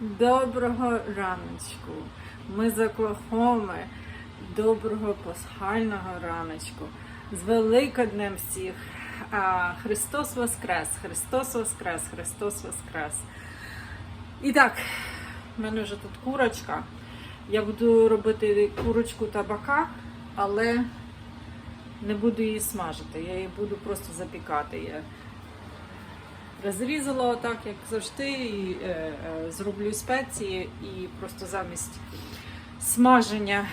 Доброго раночку. Ми з Оклахоми. Доброго пасхального раночку. З Великоднем всіх. Христос Воскрес! Христос Воскрес! Христос Воскрес! І так, в мене вже тут курочка. Я буду робити курочку табака, але не буду її смажити. Я її буду просто запікати. Я розрізала отак, як завжди, і е, е, зроблю спеції і просто замість смаження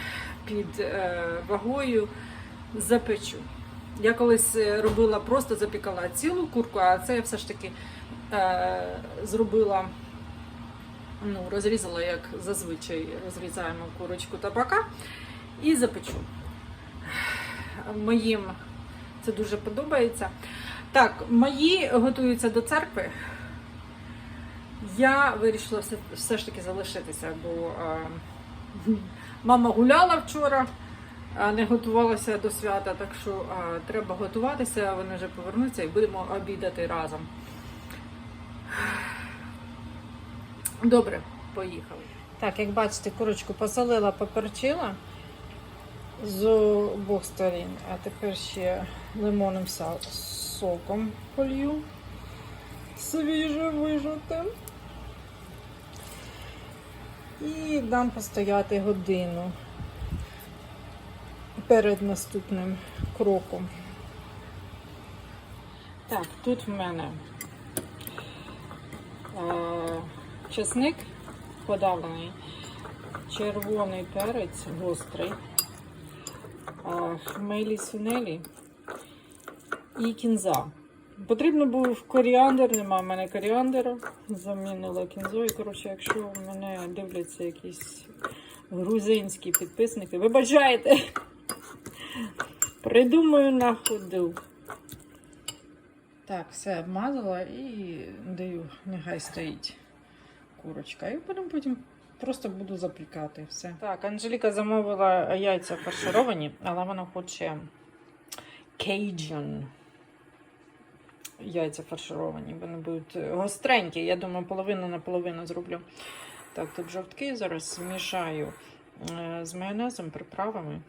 під е, вагою запечу. Я колись е, робила, просто запікала цілу курку, а це я все ж таки е, зробила, ну, розрізала, як зазвичай розрізаємо курочку табака і запечу. Моїм це дуже подобається. Так, мої готуються до церкви. Я вирішила все, все ж таки залишитися, бо е, мама гуляла вчора, не готувалася до свята, так що е, треба готуватися, вони вже повернуться і будемо обідати разом. Добре, поїхали. Так, як бачите, курочку посолила, поперчила з обох сторін, а тепер ще лимонним соком полью. Свіже вижати. І дам постояти годину перед наступним кроком. Так, тут в мене е, чесник подавлений, червоний перець гострий, е, хмелі сунелі і кінза. Потрібно був коріандр, немає в мене коріандра. Замінила кінзою. Коротше, якщо в мене дивляться якісь грузинські підписники, вибачайте! Придумаю на ходу. Так, все обмазала і даю, нехай стоїть курочка. І потім потім просто буду запікати все. Так, Анжеліка замовила яйця фаршировані, але вона хоче кейджан. Яйця фаршировані, вони будуть гостренькі. Я думаю, половину на половину зроблю. Так, тут жовтки зараз змішаю е, з майонезом, приправами.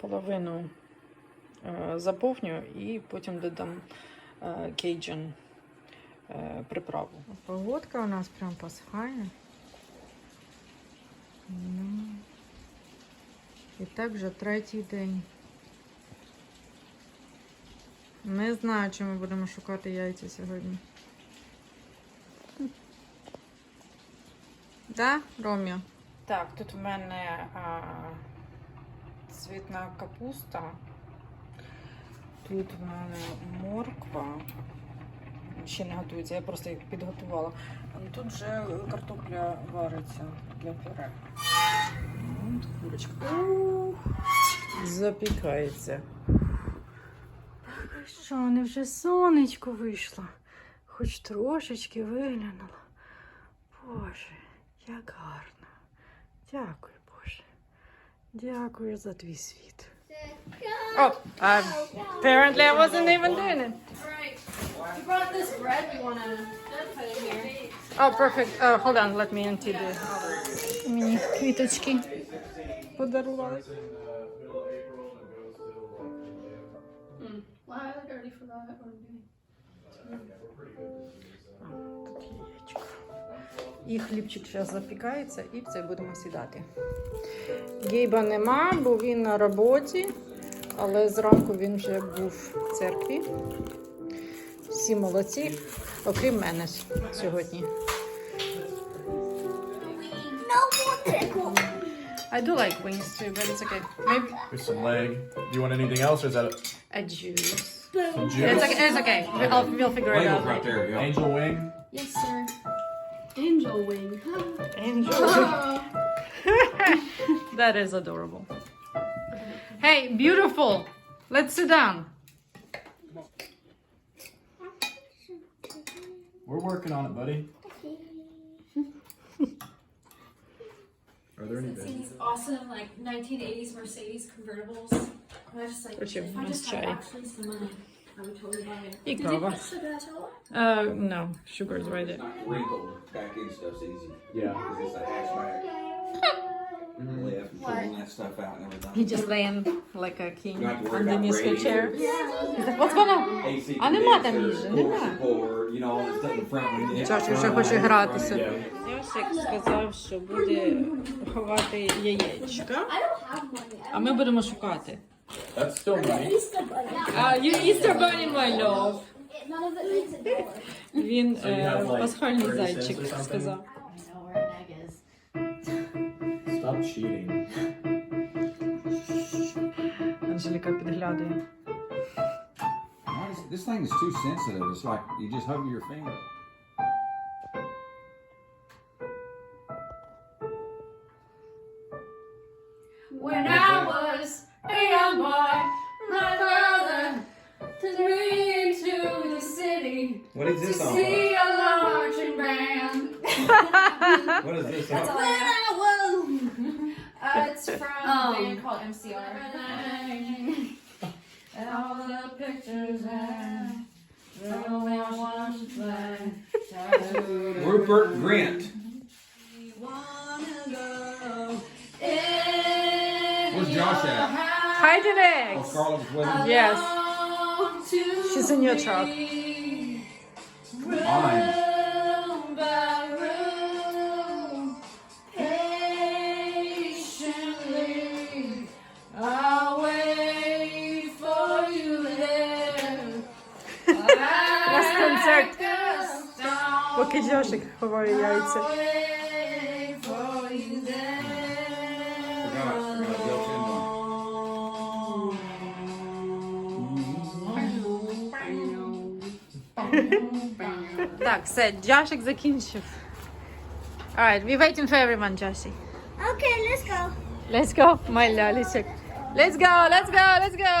Половину е, заповню і потім додам кейджан е, приправу. Погодка у нас прям пасхальна. Ну, І так вже третій день. Не знаю, чи ми будемо шукати яйця сьогодні. Да, Роміо? Так, тут в мене а, цвітна капуста. Тут в мене морква. Ще не готується, я просто їх підготувала. Тут вже картопля вариться для пюре. От курочка. Ух, Запікається. Що, не вже сонечко вийшло, хоч трошечки виглянуло. Боже, як гарно. Дякую, Боже. Дякую за твій світ. Oh, um, apparently I wasn't even doing it. You brought this bread we wanna put in here. Oh, perfect. Uh, hold on, let me empty the... Мені квіточки подарували. Тут яєчко. І хлібчик зараз запікається, і все будемо сідати. Гейба нема, бо він на роботі, але зранку він вже був в церкві. Всі молодці, окрім мене сьогодні. I do like wings too, but it's okay. Maybe Here's some leg. Do you want anything else, or is that a, a juice. some juice? It's okay. It's okay. I'll, we'll figure it Label's out. right there, yeah. Angel wing. Yes, sir. Angel wing. Angel. that is adorable. Hey, beautiful. Let's sit down. We're working on it, buddy. Are there any these awesome like nineteen eighties Mercedes convertibles? I just like, Proč je if I just actually some money, I would totally buy it. I káva. Uh, no, sugar's right there. Back stuff's easy. It's. Lift and pulling that stuff out and everything. He just laying like a king You don't have to worry about underneath the chair. radiators. He's like, what's going on? AC А нема там їжі, core нема. support, you know, all the stuff in front when you hit Джош the вже front, хоче front, гратися. yeah. Йосик сказав, що буде ховати яєчка, I don't have money. а ми будемо шукати. That's still money. Easter bunny. А, you Easter Bunny, my love. None of it makes a dollar. Він So you have, е, like, пасхальний 30 cents зайчик something? сказав. Stop cheating. Анжеліка підглядає. Why is- This thing is too sensitive. It's like you just hover your finger. When I was a young boy, my father took me into the city What is to this see a marching band. What is this That's all I was. a band called MCR. And all the pictures and the only one play. Rupert Grint. Where's Josh at? Hiding Oh, eggs. Scarlett was with him. Yes. She's in your truck. Fine. Поки Джошик ховає I'll яйця. wait for you there. Forgot, forgot built-in one. Так, все, Джошик закінчив. Alright, we're waiting for everyone, Josie. Okay, let's go. Let's go, my лялечек. Let's go, let's go, let's go.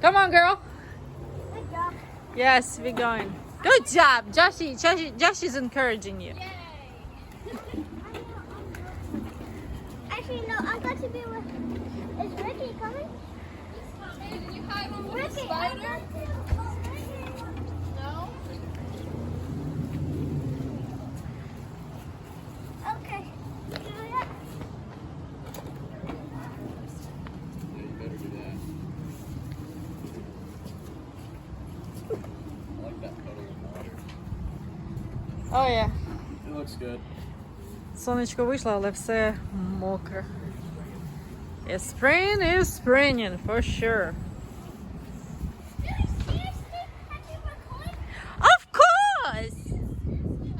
Come on, girl. Yes, we're going. Good job, Joshie. Joshie, Joshie's encouraging you. Actually, no, I'm going to be with. Is Ricky coming? Did you hide one with Ricky, I'm spider? going to. No. Okay. Julia, Yeah, you better do that. I like that puddle of water. Oh, yeah. It looks good. Сонечко вийшло, але все мокре. Yeah, spring is springing, for sure. Really, seriously? Have you recorded? Of course!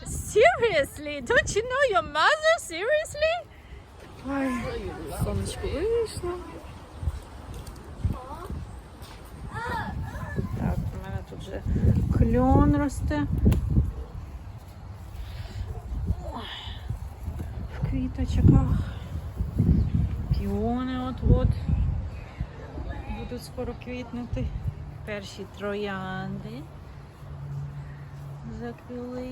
Seriously? Don't you know your mother? Seriously? Ой, сонечко вийшло. Так, у мене тут вже кльон росте. Квіточках. Піони от-от будуть скоро квітнути. Перші троянди заквіли.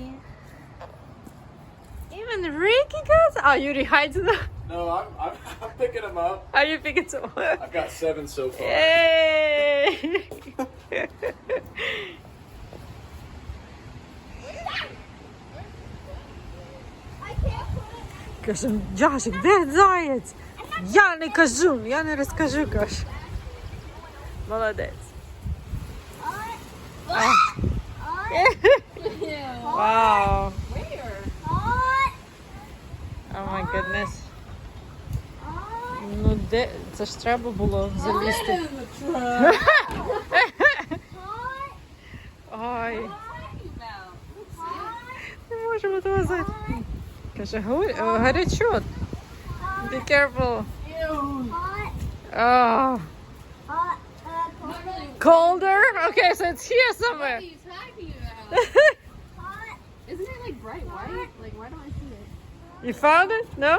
Even Ricky got. Oh, you hiding them? No, I'm, I'm, I'm picking them up. Are you picking some? I've got seven so far. Yay! I can't put it. Кажу, Джашик, де заяць? Я не кажу, я не розкажу, каже. Молодець. А. Вау. О май goodness. Ну де це ж треба було залізти. Ой, не можемо того за. Каже, «Гу- е, гарячо. Be careful. Hot. Oh, Hot. Uh, cold. Not really. colder? Okay, so it's here What somewhere. are you talking about? Hot. Isn't it like bright white? Like, why don't I see it? You found it? No?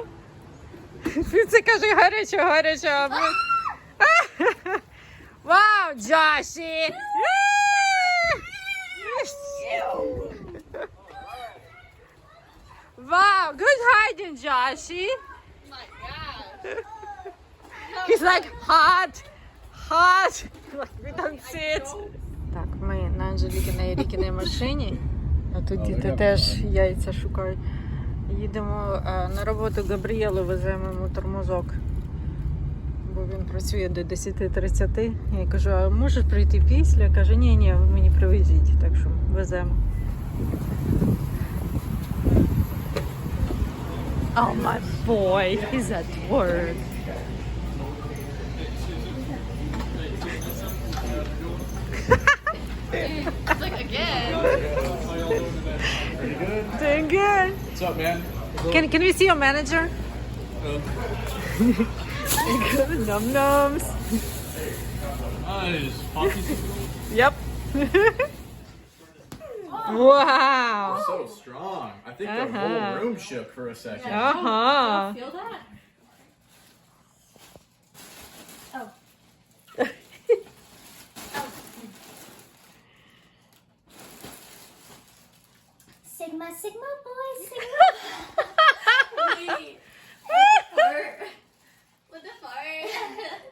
Це каже гарячо, гарячо. а ми- Вау, Джоші! Wow, good hiding, Joshy. He's like hot, hot. Like we don't see it. Так, ми на Анжелікіній Рікіній машині. А тут діти теж яйця шукають. Їдемо е, на роботу Габріелу, веземо йому тормозок. Бо він працює до 10.30. Я кажу, а можеш прийти після? Каже, ні, ні, ви мені привезіть, так що веземо. Oh my boy, he's at work. It's like again. Pretty good. Doing good. What's up, man? Can, can we see your manager? Um. good. Num nums. Nice. Yep. wow. so strong. I think the Uh-huh. whole room shook for a second. Uh huh. Feel that? Sigma, Sigma boy, Sigma. Wait. Fart. What the fart?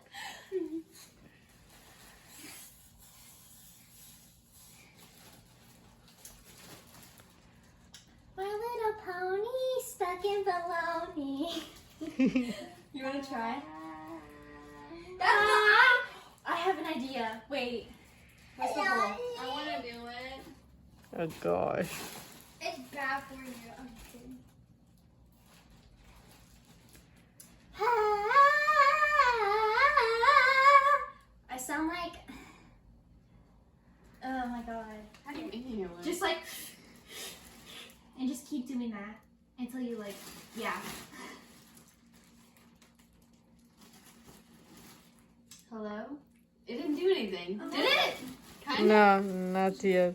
My little pony stuck in baloney. You wanna try? Ah! I have an idea. Wait. Where's the hole? I wanna do it. Oh gosh. It's bad for you. I'm kidding. I sound like. Oh my god. How do you inhale it? Just like. And just keep doing that until you like. Yeah. Hello? It didn't do anything. Did it? Kind of. No, not yet.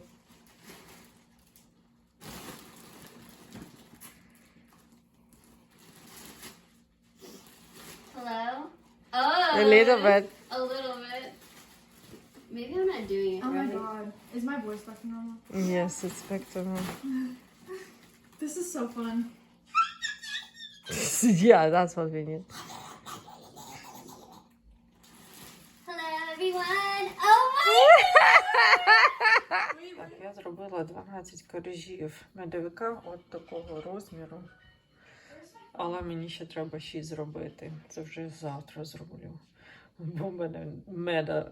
Hello? Oh. A little bit. A little bit. Maybe I'm not doing it Oh my god. Is my voice back to normal? Yes, it's back to normal. This is so fun. Yeah, that's what we need. Hello everyone. Oh my Так, я зробила 12 коржів медовика от такого розміру. Але мені ще треба 6 зробити. Це вже завтра зроблю. Бо в мене меда